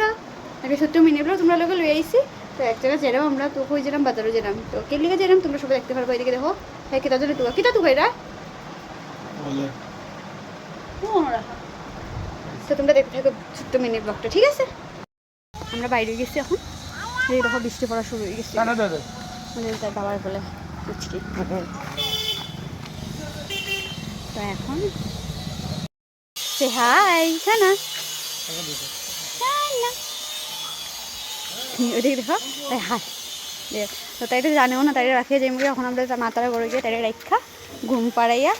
বন্ধুরা ছোট্ট mini blog তোমরা লোকে লই আইছি তো এক জায়গায় যেরাম আমরা তো কই যেরাম বাজারও যেরাম। তো কে লিগে যেরাম তোমরা সবাই দেখতে পারব এদিকে দেখো। হ্যাঁ কিতা জন্য তুকা কিতা তুকা এটা তো তোমরা দেখতে থাকো ছোট্ট মিনি ব্লগটা ঠিক আছে? আমরা বাইরে গেছি এখন। এই দেখো বৃষ্টি পড়া শুরু হয়ে গেছে। আমাদের তার বাবার বলে বুঝকি তো এখন সে হাই সানা। সানা ওদিকে দেখো তাই হাই তো তাই জানেও না, তাই রাখিয়ে যাই এখন আমরা মাতারা করে গিয়ে তাই রেখা, ঘুম পাড়াইয়া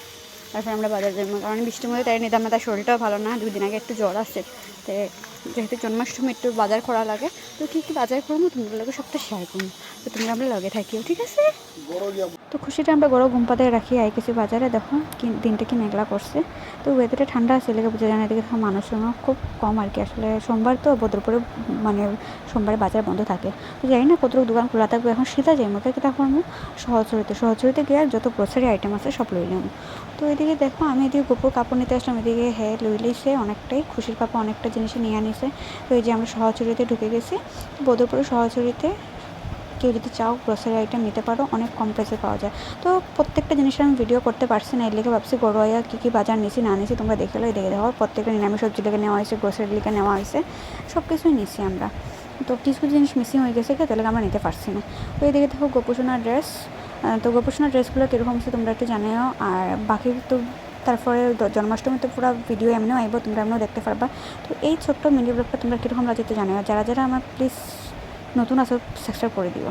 তারপর আমরা বাজার যাব কারণ বৃষ্টির মধ্যে তাই নিতাম না, তার শরীরটাও ভালো না। দুদিন আগে একটু জ্বর আসছে তো যেহেতু জন্মাষ্টমী একটু বাজার করা লাগে, তো কী কী বাজার করব তোমরা লাগে সবটা শেয়ার করব। তো তোমরা আমরা লগে থাকিও ঠিক আছে? তো খুশিটা আমরা গরম ঘুম পাতায় রাখি। আই কিছু বাজারে দেখো, কি দিনটা কি মেঘলা করছে। তো ওয়েদারটা ঠান্ডা আছে লেগে বোঝা যায় না। এদিকে দেখো মানুষজনও খুব কম আর কি। আসলে সোমবার তো ভদ্রপুরে মানে সোমবারে বাজার বন্ধ থাকে। তো জানি না কতটুকু দোকান খোলা থাকবে। এখন শীতা যাই, মুখে কিতা করব সহচরিতে সহচরিতে গিয়ে আর যত গ্রোসারি আইটেম আছে সব লই লইলাম তো এদিকে দেখো, আমি এদিকে গোপুর কাপড় নিতে আসলাম। এদিকে হ্যাঁ লই লইছে অনেকটাই খুশির পাপা অনেকটা জিনিস নিয়ে আনিছে। তো এই যে আমরা সহচরিতে ঢুকে গেছি। বদরপুরে সহচরিতে কেউ যদি চাও গ্রোসারি আইটেম নিতে পারো, অনেক কম প্রাইসে পাওয়া যায়। তো প্রত্যেকটা জিনিসের আমি ভিডিও করতে পারছি না, এর লেগে ভাবছি গড়োয়া কী কী বাজার নিছি, না নিয়েছি তোমরা দেখে লো দেখে দেখো, প্রত্যেকটা নিরামিষ সবজি লেগে নেওয়া হয়েছে গ্রোসারি লেগে নেওয়া হয়েছে। সব কিছুই নিয়েছি আমরা। তো কিছু জিনিস মিসিং হয়ে গেছে কে তাহলে আমরা নিতে পারছি না। তো এদিকে দেখো গোপুসোনার ড্রেস তো গোপোষণা ড্রেসগুলো কীরকম আছে তোমরা একটু জানিও। আর বাকি তো তারপরে জন্মাষ্টমী তো পুরো ভিডিও এমনিও আইব, তোমরা এমনিও দেখতে পারবা। তো এই ছোট্ট মিনি ব্লগটা তোমরা কীরকম রাজিতে জানিও। যারা যারা আমার প্লিজ নতুন আসো সাবস্ক্রাইব করে দিও।